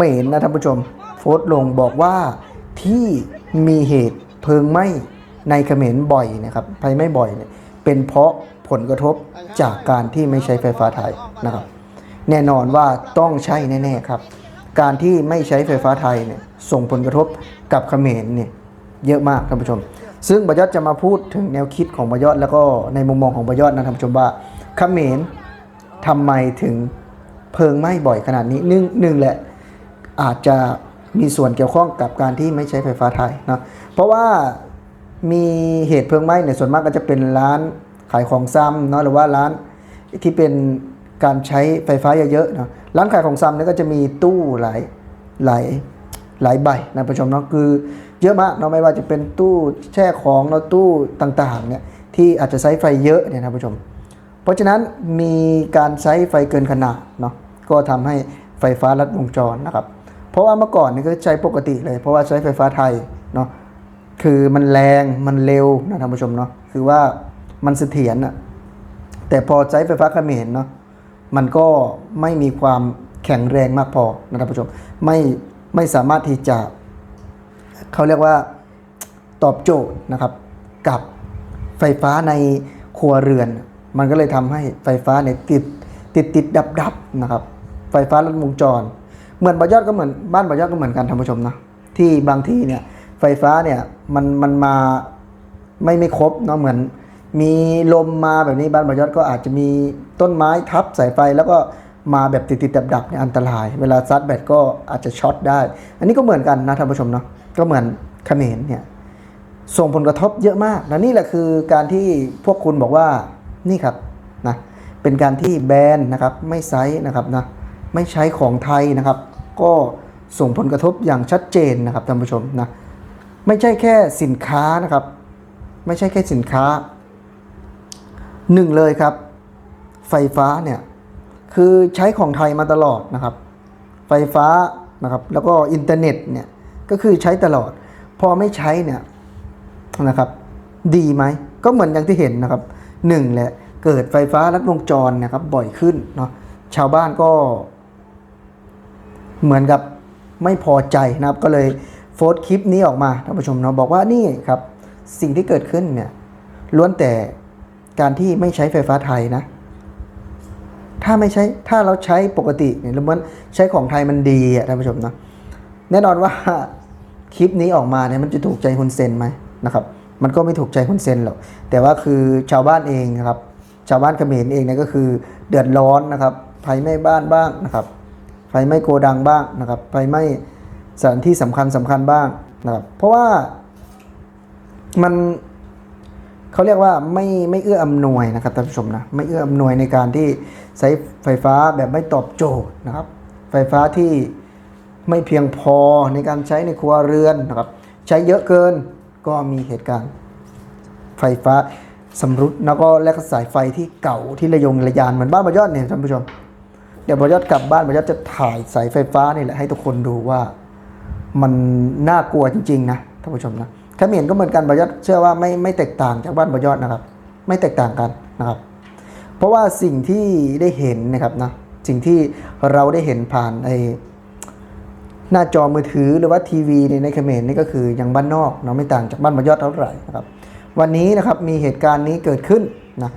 มรนะท่านผู้ชมโพสต์ลงบอกว่าที่มีเหตุเพลิงไหม้ในเขมรบ่อยนะครับไฟไหม้บ่อยเนี่ยเป็นเพราะผลกระทบจากการที่ไม่ใช้ไฟฟ้าไทยนะครับ แน่นอนว่าต้องใช่แน่ๆครับ การที่ไม่ใช้ไฟฟ้าไทยเนี่ยส่งผลกระทบกับเขมรเนี่ยเยอะมากท่านผู้ชม ซึ่งบยอดจะมาพูดถึงแนวคิดของบยอดแล้วก็ในมุมมองของบยอดนะท่านผู้ชมว่าเขมรทำไมถึงเพลิงไหม้บ่อยขนาดนี้หนึ่งหนึ่งแหละ อาจจะมีส่วนเกี่ยวข้องกับการที่ไม่ใช้ไฟฟ้าไทยเนาะเพราะว่ามีเหตุเพลิงไหม้เนี่ยส่วนมากก็จะเป็นร้านขายของซ้ำเนาะหรือว่าร้านที่เป็นการใช้ไฟฟ้าเยอะๆเนาะร้านขายของซ้ำเนี่ยก็จะมีตู้หลายหลายหลายใบนะผู้ชมเนาะคือเยอะมากเนาะไม่ว่าจะเป็นตู้แช่ของแล้วตู้ต่างๆเนี่ยที่อาจจะใช้ไฟเยอะเนี่ยนะผู้ชม เพราะฉะนั้นมีการใช้ไฟเกินขนาดเนาะก็ทำให้ไฟฟ้าลัดวงจรนะครับ เพราะว่าเมื่อก่อนนี่ก็ใช้ปกติเลย เพราะว่าใช้ไฟฟ้าไทยเนาะคือมันแรงมันเร็วนะท่านผู้ชมเนาะคือว่ามันเสถียรอะแต่พอใช้ไฟฟ้าเขมรเนาะมันก็ไม่มีความแข็งแรงมากพอนะท่านผู้ชมไม่ไม่สามารถที่จะเขาเรียกว่าตอบโจทย์นะครับ กับไฟฟ้าในครัวเรือน มันก็เลยทำให้ไฟฟ้าเนี่ยติดติดติดดับดับนะครับ ไฟฟ้าลัดวงจร เหมือนบายอดก็เหมือนบ้านบายอดก็เหมือนกันท่านผู้ชมนะที่บางที่เนี่ยไฟฟ้าเนี่ยมันมันมาไม่ไม่ครบเนาะเหมือน มีลมมาแบบนี้บ้านบายอดก็อาจจะมีต้นไม้ทับสายไฟแล้วก็มาแบบติดติดดับดับๆเนี่ยอันตราย เวลาซัดแบตก็อาจจะช็อตได้ อันนี้ก็เหมือนกันนะท่านผู้ชมเนาะก็เหมือนเขมรเนี่ยส่งผลกระทบเยอะมากและนี่แหละคือการที่พวกคุณบอกว่านี่ครับนะเป็นการที่แบนนะครับไม่ไซส์นะครับนะไม่ใช้ของไทยนะครับ ก็ส่งผลกระทบอย่างชัดเจนนะครับท่านผู้ชมนะไม่ใช่แค่สินค้านะครับ ไม่ใช่แค่สินค้าหนึ่งเลยครับ ไฟฟ้าเนี่ยคือใช้ของไทยมาตลอดนะครับ ไฟฟ้านะครับแล้วก็อินเทอร์เน็ตเนี่ยก็คือใช้ตลอด พอไม่ใช้เนี่ยนะครับดีไหมก็เหมือนอย่างที่เห็นนะครับหนึ่งแหละเกิดไฟฟ้าลัดวงจรนะครับบ่อยขึ้นเนาะชาวบ้านก็ เหมือนกับไม่พอใจนะครับ ก็เลยโพสต์คลิปนี้ออกมาท่านผู้ชมเนาะบอกว่านี่ครับสิ่งที่เกิดขึ้นเนี่ยล้วนแต่การที่ไม่ใช้ไฟฟ้าไทยนะ ถ้าไม่ใช้ถ้าเราใช้ปกติเนี่ยหรือมันใช้ของไทยมันดีอะท่านผู้ชมเนาะแน่นอนว่าคลิปนี้ออกมาเนี่ยมันจะถูกใจคุณเซนไหมนะครับ มันก็ไม่ถูกใจคุณเซนหรอกแต่ว่าคือชาวบ้านเองนะครับ ชาวบ้านเขมรเองเนี่ยก็คือเดือดร้อนนะครับไฟไหม้บ้านบ้างนะครับ ไฟไหม้โกดังบ้างนะครับไฟไหม้สถานที่สำคัญสำคัญบ้างนะครับเพราะว่ามันเขาเรียกว่าไม่ไม่เอื้ออำนวยนะครับท่านผู้ชมนะไม่เอื้ออำนวยในการที่ใช้ไฟฟ้าแบบไม่ตอบโจทย์นะครับ ไฟฟ้าที่ไม่เพียงพอในการใช้ในครัวเรือนนะครับ ใช้เยอะเกินก็มีเหตุการณ์ไฟฟ้าสำรุดแล้วก็แลกสายไฟที่เก่าที่ระยงระยานเหมือนบ้านบอยอดเนี่ยท่านผู้ชม เดี๋ยวบอยอดกลับบ้านบอยอดจะถ่ายสายไฟฟ้านี่แหละให้ทุกคนดูว่า มันน่ากลัวจริงๆนะท่านผู้ชมนะขมรก็เหมือนกันบอยอดเชื่อว่าไม่ไม่แตกต่างจากบ้านบอยอดนะครับ ไม่แตกต่างกันนะครับ เพราะว่าสิ่งที่ได้เห็นนะครับนะสิ่งที่เราได้เห็นผ่านไอหน้าจอมือถือหรือว่าทีวีในในเขมรนี่ก็คือยังบ้านนอกเนาะไม่ต่างจากบ้านมายอดเท่าไหร่นะครับ วันนี้นะครับมีเหตุการณ์นี้เกิดขึ้นนะ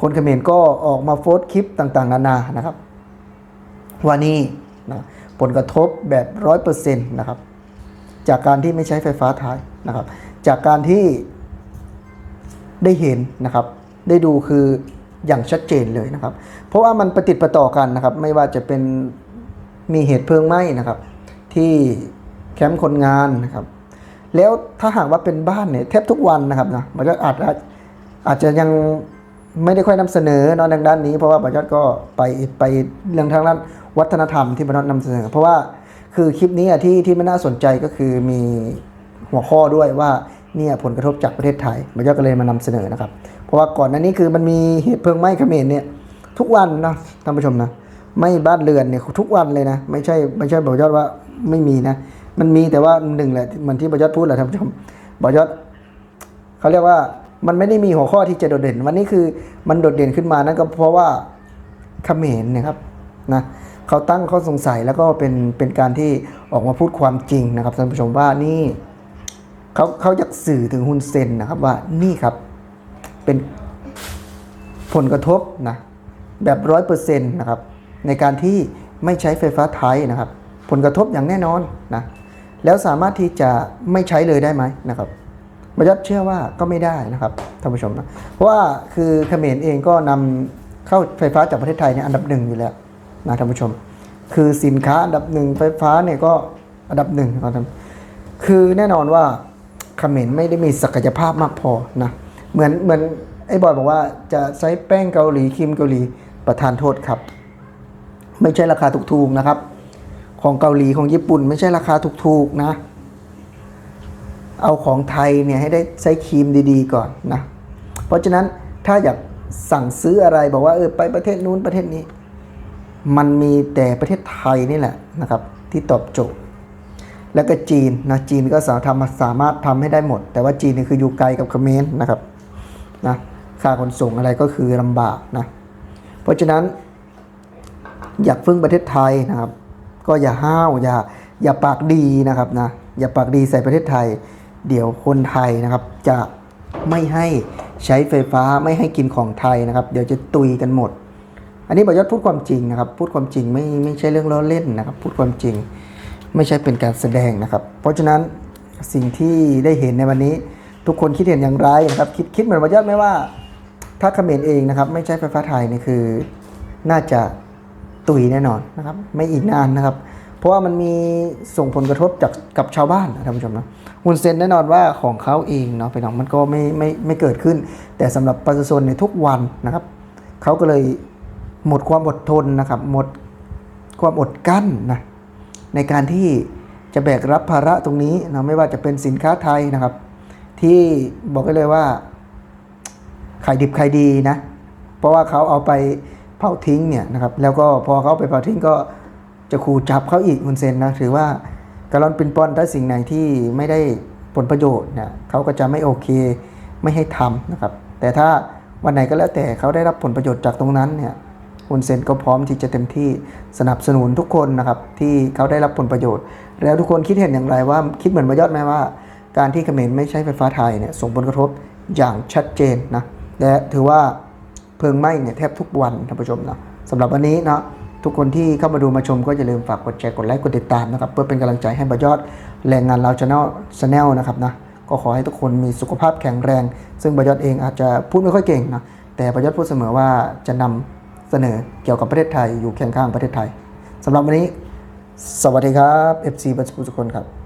คนเขมรก็ออกมาโพสต์คลิปต่างๆ นานานะครับ ว่านี่นะผลกระทบแบบร้อยเปอร์เซ็นต์นะครับ จากการที่ไม่ใช้ไฟฟ้าไทยนะครับ จากการที่ได้เห็นนะครับ ได้ดูคืออย่างชัดเจนเลยนะครับ เพราะว่ามันประติดประต่อกันนะครับ ไม่ว่าจะเป็นมีเหตุเพลิงไหม้นะครับ ที่แคมป์คนงานนะครับ แล้วถ้าหากว่าเป็นบ้านเนี่ยแทบทุกวันนะครับนะมันก็อาจอาจอาจจะยังไม่ได้ค่อยนำเสนอเนอะทางด้านนี้ เพราะว่าบรรยัติก็ไปไปเรื่องทางด้าน วัฒนธรรมที่บรรยัตินำเสนอ เพราะว่าคือคลิปนี้อะที่ที่ไม่น่าสนใจก็คือมีหัวข้อด้วยว่าเนี่ยผลกระทบจากประเทศไทยบรรยัติก็เลยมานำเสนอนะครับ เพราะว่าก่อนหน้านี้คือมันมีเหตุเพลิงไหม้เขมรเนี่ยทุกวันนะท่านผู้ชมนะไม่บ้านเรือนเนี่ยทุกวันเลยนะ ไม่ใช่ไม่ใช่บอกยอดว่าไม่มีนะ มันมีแต่ว่าหนึ่งแหละเหมือนที่บอยอดพูดแหละท่านผู้ชมบอยอดเขาเรียกว่ามันไม่ได้มีหัวข้อที่จะโดดเด่น วันนี้คือมันโดดเด่นขึ้นมานั่นก็เพราะว่าเขมรเนี่ยครับนะ เขาตั้งข้อสงสัยแล้วก็เป็นเป็นการที่ออกมาพูดความจริงนะครับท่านผู้ชมว่านี่เขาเขาอยากสื่อถึงฮุนเซนนะครับว่านี่ครับเป็นผลกระทบนะแบบร้อยเปอร์เซ็นต์นะครับในการที่ไม่ใช้ไฟฟ้าไทยนะครับ ผลกระทบอย่างแน่นอนนะแล้วสามารถที่จะไม่ใช้เลยได้ไหมนะครับบรรยัตเชื่อว่าก็ไม่ได้นะครับท่านผู้ชมนะเพราะว่าคือเขมรเองก็นำเข้าไฟฟ้าจากประเทศไทยเนี่ยอันดับหนึ่งอยู่แล้ว นะท่านผู้ชม คือสินค้าอันดับหนึ่งไฟฟ้าเนี่ยก็อันดับหนึ่งนะครับคือแน่นอนว่าเขมรไม่ได้มีศักยภาพมากพอนะเหมือนเหมือนไอ้บอยบอกว่าจะใช้แป้งเกาหลีครีมเกาหลีประทานโทษครับ ไม่ใช่ราคาถูกๆนะครับ ของเกาหลีของญี่ปุ่น ไม่ใช่ราคาถูกๆนะ เอาของไทยเนี่ยให้ได้ใช้ครีมดีๆก่อนนะ เพราะฉะนั้นถ้าอยากสั่งซื้ออะไรบอกว่าเออไปประเทศนู้นประเทศนี้ มันมีแต่ประเทศไทยนี่แหละนะครับ ที่ตอบโจทย์ แล้วก็จีนนะจีนก็สามารถทำสามารถทำให้ได้หมด แต่ว่าจีนนี่คืออยู่ไกลกับเขมรนะครับนะค่าขนส่งอะไรก็คือลำบากนะเพราะฉะนั้น อยากพึ่งประเทศไทยนะครับ ก็อย่าห้าวอย่าอย่าปากดีนะครับนะอย่าปากดีใส่ประเทศไทย เดี๋ยวคนไทยนะครับ จะไม่ให้ใช้ไฟฟ้าไม่ให้กินของไทยนะครับ เดี๋ยวจะตุยกันหมด อันนี้บอยศพูดความจริงนะครับ พูดความจริงไม่ไม่ใช่เรื่องล้อเล่นนะครับ พูดความจริงไม่ใช่เป็นการแสดงนะครับ เพราะฉะนั้นสิ่งที่ได้เห็นในวันนี้ทุกคนคิดเห็นอย่างไรนะครับ คิดคิดเหมือนบอยศไหมว่า ถ้าเขมรเองนะครับ ไม่ใช้ไฟฟ้าไทยนี่คือ น่าจะตุยแน่นอนนะครับ ไม่อีกนานนะครับ เพราะว่ามันมีส่งผลกระทบจากกับชาวบ้านนะท่านผู้ชมนะฮุนเซนแน่นอนว่าของเขาเองเนาะไปน้องมันก็ไม่ไม่ไม่เกิดขึ้น แต่สำหรับประชาชนในทุกวันนะครับเขาก็เลย หมดความอดทนนะครับ หมดความอดกั้นนะในการที่จะแบกรับภาระตรงนี้นะไม่ว่าจะเป็นสินค้าไทยนะครับ ที่บอกได้เลยว่าขายดิบขายดีนะ เพราะว่าเขาเอาไปเผาทิ้งเนี่ยนะครับ แล้วก็พอเขาไปเผาทิ้งก็จะขู่จับเขาอีกคุณเซนนะถือว่าการอนปินปอนถ้าสิ่งไหนที่ไม่ได้ผลประโยชน์เนี่ยเขาก็จะไม่โอเคไม่ให้ทำนะครับ แต่ถ้าวันไหนก็แล้วแต่เขาได้รับผลประโยชน์จากตรงนั้นเนี่ย คุณเซนก็พร้อมที่จะเต็มที่สนับสนุนทุกคนนะครับที่เขาได้รับผลประโยชน์ แล้วทุกคนคิดเห็นอย่างไรว่าคิดเหมือนมายอดไหมว่า การที่เขมรไม่ใช้ไฟฟ้าไทยเนี่ยส่งผลกระทบอย่างชัดเจนนะและถือว่าเพลิงไหม้เนี่ยแทบทุกวันท่านผู้ชมนะสำหรับวันนี้นะทุกคนที่เข้ามาดูมาชมก็อย่าลืมฝากกดแชร์กดไลค์กดติดตามนะครับเพื่อเป็นกำลังใจให้บยอดแรงงานเราชาแนลชาแนลนะครับนะก็ขอให้ทุกคนมีสุขภาพแข็งแรง ซึ่งบยอดเองอาจจะพูดไม่ค่อยเก่งนะแต่บยอดพูดเสมอว่าจะนำ เสนอเกี่ยวกับประเทศไทยอยู่เคียงข้างประเทศไทยสำหรับวันนี้ สวัสดีครับ FC บัสปุสุคนครับ